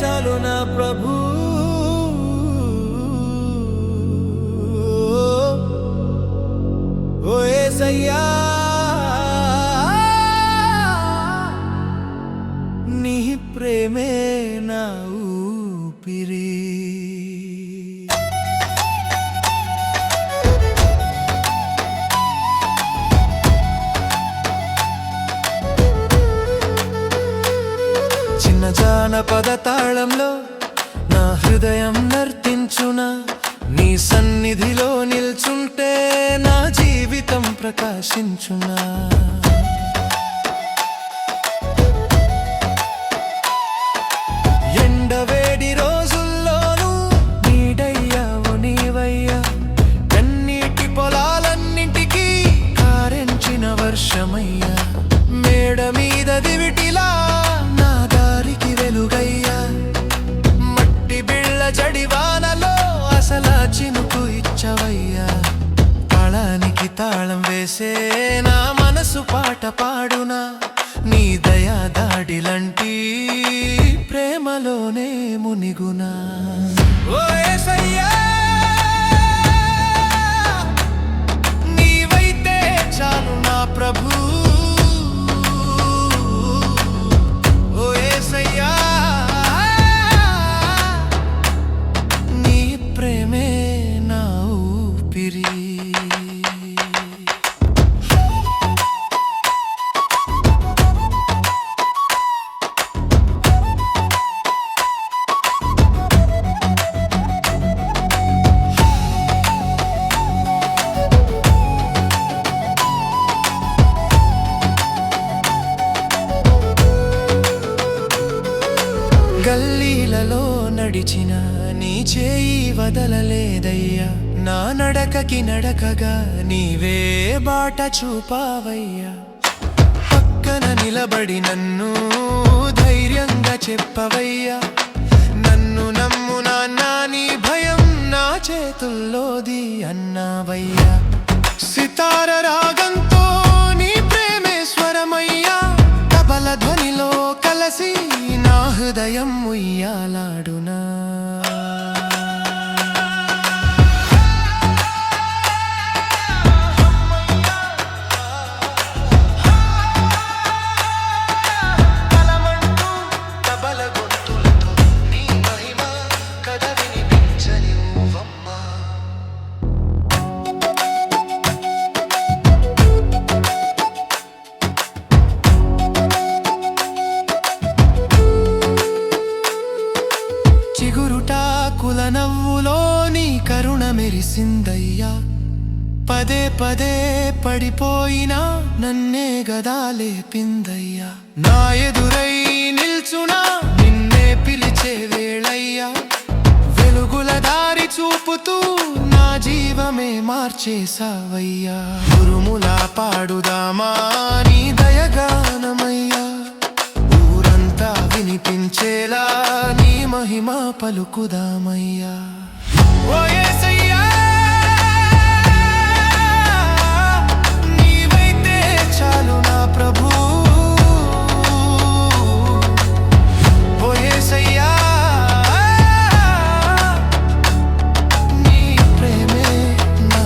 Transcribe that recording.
చాలు నా ప్రభు. ఓయేసయ్యా నీ ప్రేమే నా ఊపిరి. పదతాళంలో నా హృదయం నర్తించునా నీ సన్నిధిలో నిల్చుంటే నా జీవితం ప్రకాశించునా. ఎండవేడి రోజుల్లోనూ నీడయ్యావు నీవయ్యా. కన్నీటి పొలాలన్నింటికీ కారెంచిన వర్షమయ్యా. మేడ మీద దివిటిలా తాళం వేసే నా మనసు పాట పాడునా నీ దయా దాడిలంటి ప్రేమలోనే మునిగునా. ఓ ఏసయ్యా! గల్లీలలో నడిచిన నీ చేయి వదలలేదయ్యా. నా నడకకి నడకగా నీవే బాట చూపావయ్యా. పక్కన నిలబడి నన్ను ధైర్యంగా చెప్పవయ్యా. నన్ను నమ్ము నాన్నా నీ భయం నా చేతుల్లోది అన్నావయ్యా. సితార రాగం హృదయం ఉయ్యాలాడునా నవ్వులో నీ కరుణ మెరిసిందయ్యా. పదే పదే పడిపోయినా నన్నే గదా లేపిందయ్యా. నా ఎదురై నిల్చునా నిన్నే పిలిచే వేళయ్యా. వెలుగుల దారి చూపుతూ నా జీవమే మార్చేసావయ్యా ఉరుములా పాడుదామా నీ దయగానమయ్యా. ఊరంతా వినిపించేలా మహిమ పలుకుదామయ్యా. ఓ నీవైతే చాలు నా ప్రభు. ఓ నీ ప్రేమే నా